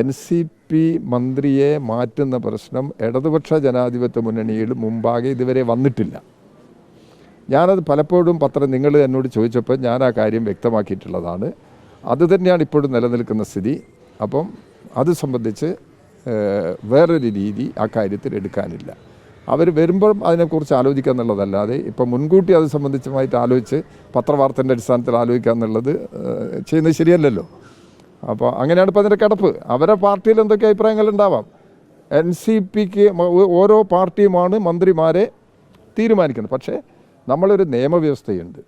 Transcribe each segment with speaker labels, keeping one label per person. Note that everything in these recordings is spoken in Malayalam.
Speaker 1: എൻ സി പി മന്ത്രിയെ മാറ്റുന്ന പ്രശ്നം ഇടതുപക്ഷ ജനാധിപത്യ മുന്നണിയിൽ മുമ്പാകെ ഇതുവരെ വന്നിട്ടില്ല. ഞാനത് പലപ്പോഴും പത്രം നിങ്ങൾ എന്നോട് ചോദിച്ചപ്പോൾ ഞാൻ ആ കാര്യം വ്യക്തമാക്കിയിട്ടുള്ളതാണ്. അത് തന്നെയാണ് ഇപ്പോഴും നിലനിൽക്കുന്ന സ്ഥിതി. അപ്പം അത് സംബന്ധിച്ച് വേറൊരു രീതി ആ കാര്യത്തിൽ എടുക്കാനില്ല. അവർ വരുമ്പോൾ അതിനെക്കുറിച്ച് ആലോചിക്കുക എന്നുള്ളതല്ലാതെ ഇപ്പം മുൻകൂട്ടി അത് സംബന്ധിച്ചുമായിട്ട് ആലോചിച്ച് പത്രവാർത്തന്റെ അടിസ്ഥാനത്തിൽ ആലോചിക്കുക എന്നുള്ളത് ചെയ്യുന്നത് ശരിയല്ലല്ലോ. അപ്പോൾ അങ്ങനെയാണ് ഇപ്പോൾ അതിന്റെ കിടപ്പ്. അവരെ പാർട്ടിയിൽ എന്തൊക്കെ അഭിപ്രായങ്ങളുണ്ടാവാം എൻ സി പിക്ക് ഓരോ പാർട്ടിയുമാണ് മന്ത്രിമാരെ തീരുമാനിക്കുന്നത്. പക്ഷേ നമ്മളൊരു നിയമവ്യവസ്ഥയുണ്ട്.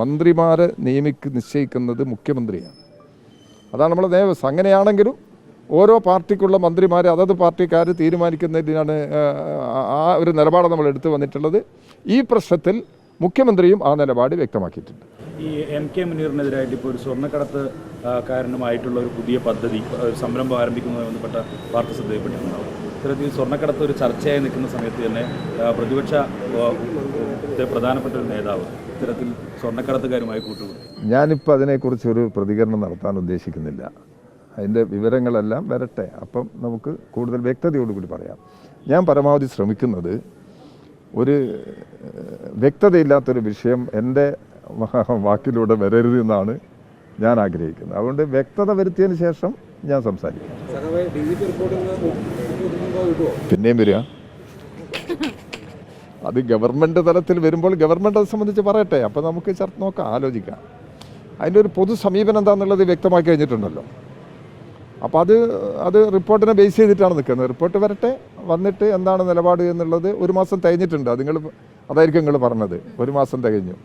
Speaker 1: മന്ത്രിമാരെ നിയമിക്ക് നിശ്ചയിക്കുന്നത് മുഖ്യമന്ത്രിയാണ്. അതാണ് നമ്മളെ നിയമവ്യവസ്ഥ. അങ്ങനെയാണെങ്കിലും ഓരോ പാർട്ടിക്കുള്ള മന്ത്രിമാരെ അതത് പാർട്ടിക്കാർ തീരുമാനിക്കുന്നതിനാണ് ആ ഒരു നിലപാട് നമ്മൾ എടുത്തു വന്നിട്ടുള്ളത്. ഈ പ്രശ്നത്തിൽ മുഖ്യമന്ത്രിയും ആ നിലപാട് വ്യക്തമാക്കിയിട്ടുണ്ട്.
Speaker 2: ഈ എം കെ മുനീറിനെതിരായിട്ട് ഇപ്പോൾ ഒരു സ്വർണക്കടത്ത് കാരണമായിട്ടുള്ള ഒരു പുതിയ പദ്ധതി സംരംഭം ആരംഭിക്കുന്നതുമായി ബന്ധപ്പെട്ട വാർത്ത ശ്രദ്ധയിൽപ്പെട്ടിട്ടുണ്ടാവും. ഇത്തരത്തിൽ സ്വർണക്കടത്ത് ഒരു ചർച്ചയായി നിൽക്കുന്ന സമയത്ത് തന്നെ പ്രതിപക്ഷ പ്രധാനപ്പെട്ട ഒരു നേതാവ് ഇത്തരത്തിൽ സ്വർണക്കടത്തുകാരുമായി കൂട്ടുകൂടി.
Speaker 1: ഞാനിപ്പോൾ അതിനെക്കുറിച്ച് ഒരു പ്രതികരണം നടത്താൻ ഉദ്ദേശിക്കുന്നില്ല. അതിന്റെ വിവരങ്ങളെല്ലാം വരട്ടെ. അപ്പം നമുക്ക് കൂടുതൽ വ്യക്തതയോടുകൂടി പറയാം. ഞാൻ പരമാവധി ശ്രമിക്കുന്നത് ഒരു വ്യക്തതയില്ലാത്തൊരു വിഷയം എന്റെ വാക്കിലൂടെ വരരുത് എന്നാണ് ഞാൻ ആഗ്രഹിക്കുന്നത്. അതുകൊണ്ട് വ്യക്തത വരുത്തിയതിന് ശേഷം ഞാൻ സംസാരിക്കും. പിന്നെയും വരിക. അത് ഗവൺമെന്റ് തലത്തിൽ വരുമ്പോൾ ഗവൺമെന്റ് അത് സംബന്ധിച്ച് പറയട്ടെ. അപ്പോൾ നമുക്ക് ചർച്ച നോക്കാം ആലോചിക്കാം. അതിന്റെ ഒരു പൊതു സമീപനം എന്താണെന്നുള്ളത് വ്യക്തമാക്കി കഴിഞ്ഞിട്ടുണ്ടല്ലോ. അപ്പോൾ അത് അത് റിപ്പോർട്ടിനെ ബേസ് ചെയ്തിട്ടാണ് നിൽക്കുന്നത്. റിപ്പോർട്ട് വരട്ടെ വന്നിട്ട് എന്താണ് നിലപാട് എന്നുള്ളത് ഒരു മാസം തികഞ്ഞിട്ടുണ്ട്. അത് നിങ്ങൾ അതായിരിക്കും നിങ്ങൾ പറഞ്ഞത്. ഒരു മാസം തികഞ്ഞു.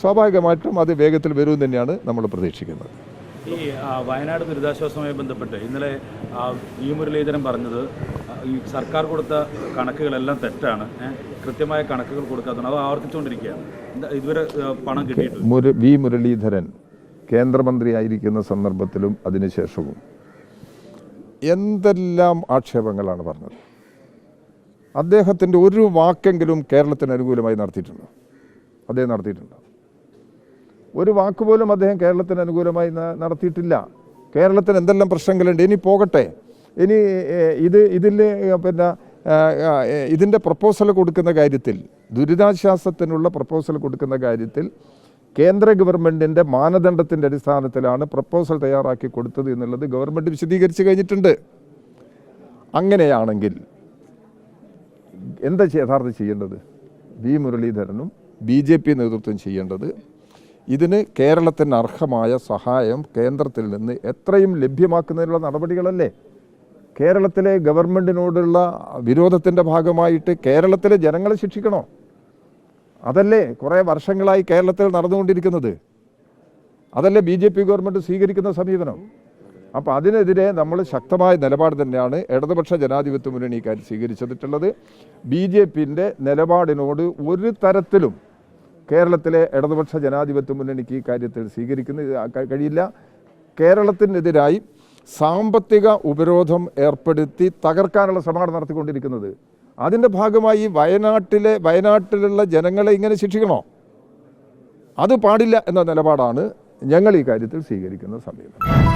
Speaker 1: സ്വാഭാവികമായിട്ടും അത് വേഗത്തിൽ വരുമെന്ന് തന്നെയാണ് നമ്മൾ പ്രതീക്ഷിക്കുന്നത്.
Speaker 2: ഈ വയനാട് ദുരിതാശ്വാസവുമായി ബന്ധപ്പെട്ട് ഇന്നലെ ഇ മുരളീധരൻ പറഞ്ഞത് ഈ സർക്കാർ കൊടുത്ത കണക്കുകളെല്ലാം തെറ്റാണ്. കൃത്യമായ കണക്കുകൾ കൊടുക്കാത്തതാണ്. അത് ആവർത്തിച്ചുകൊണ്ടിരിക്കുകയാണ്. ഇതുവരെ പണം
Speaker 1: കിട്ടിയിട്ടുണ്ട് വി. മുരളീധരൻ കേന്ദ്രമന്ത്രിയായിരിക്കുന്ന സന്ദർഭത്തിലും അതിനുശേഷവും എന്തെല്ലാം ആക്ഷേപങ്ങളാണ് പറഞ്ഞത്? അദ്ദേഹത്തിന്റെ ഒരു വാക്കെങ്കിലും കേരളത്തിന് അനുകൂലമായി നടത്തിയിട്ടുണ്ടോ? അദ്ദേഹം നടത്തിയിട്ടുണ്ടോ? ഒരു വാക്കുപോലും അദ്ദേഹം കേരളത്തിന് അനുകൂലമായി നടത്തിയിട്ടില്ല. കേരളത്തിന് എന്തെല്ലാം പ്രശ്നങ്ങളുണ്ട്? ഇനി പോകട്ടെ. ഇനി ഇത് ഇതിൽ പിന്നെ ഇതിന്റെ പ്രപ്പോസൽ കൊടുക്കുന്ന കാര്യത്തിൽ ദുരിതാശ്വാസത്തിനുള്ള പ്രപ്പോസൽ കൊടുക്കുന്ന കാര്യത്തിൽ കേന്ദ്ര ഗവൺമെന്റിന്റെ മാനദണ്ഡത്തിന്റെ അടിസ്ഥാനത്തിലാണ് പ്രപ്പോസൽ തയ്യാറാക്കി കൊടുത്തത് എന്നുള്ളത് ഗവൺമെന്റ് വിശദീകരിച്ച് കഴിഞ്ഞിട്ടുണ്ട്. അങ്ങനെയാണെങ്കിൽ എന്താ യഥാർത്ഥം ചെയ്യേണ്ടത്? വി മുരളീധരനും ബി ജെ പി നേതൃത്വം ചെയ്യേണ്ടത് ഇതിന് കേരളത്തിന് അർഹമായ സഹായം കേന്ദ്രത്തിൽ നിന്ന് എത്രയും ലഭ്യമാക്കുന്നതിനുള്ള നടപടികളല്ലേ? കേരളത്തിലെ ഗവൺമെന്റിനോടുള്ള വിരോധത്തിന്റെ ഭാഗമായിട്ട് കേരളത്തിലെ ജനങ്ങളെ ശിക്ഷിക്കണോ? അതല്ലേ കുറേ വർഷങ്ങളായി കേരളത്തിൽ നടന്നുകൊണ്ടിരിക്കുന്നത്. അതല്ലേ ബി ജെ പി ഗവൺമെന്റ് സ്വീകരിക്കുന്ന സമീപനം. അപ്പോൾ അതിനെതിരെ നമ്മൾ ശക്തമായ നിലപാട് തന്നെയാണ് ഇടതുപക്ഷ ജനാധിപത്യ മുന്നണി ഇക്കാര്യം സ്വീകരിച്ചിട്ടുള്ളത് ബി ജെ പിന്റെ നിലപാടിനോട് ഒരു തരത്തിലും കേരളത്തിലെ ഇടതുപക്ഷ ജനാധിപത്യ മുന്നണിക്ക് ഈ കാര്യത്തിൽ സ്വീകരിക്കുന്ന കഴിയില്ല. കേരളത്തിനെതിരായി സാമ്പത്തിക ഉപരോധം ഏർപ്പെടുത്തി തകർക്കാനുള്ള ശ്രമമാണ് നടത്തിക്കൊണ്ടിരിക്കുന്നത്. അതിന്റെ ഭാഗമായി വയനാട്ടിലെ വയനാട്ടിലുള്ള ജനങ്ങളെ ഇങ്ങനെ ശിക്ഷിക്കണോ? അത് പാടില്ല എന്ന നിലപാടാണ് ഞങ്ങൾ ഈ കാര്യത്തിൽ സ്വീകരിക്കുന്ന സമീപനം.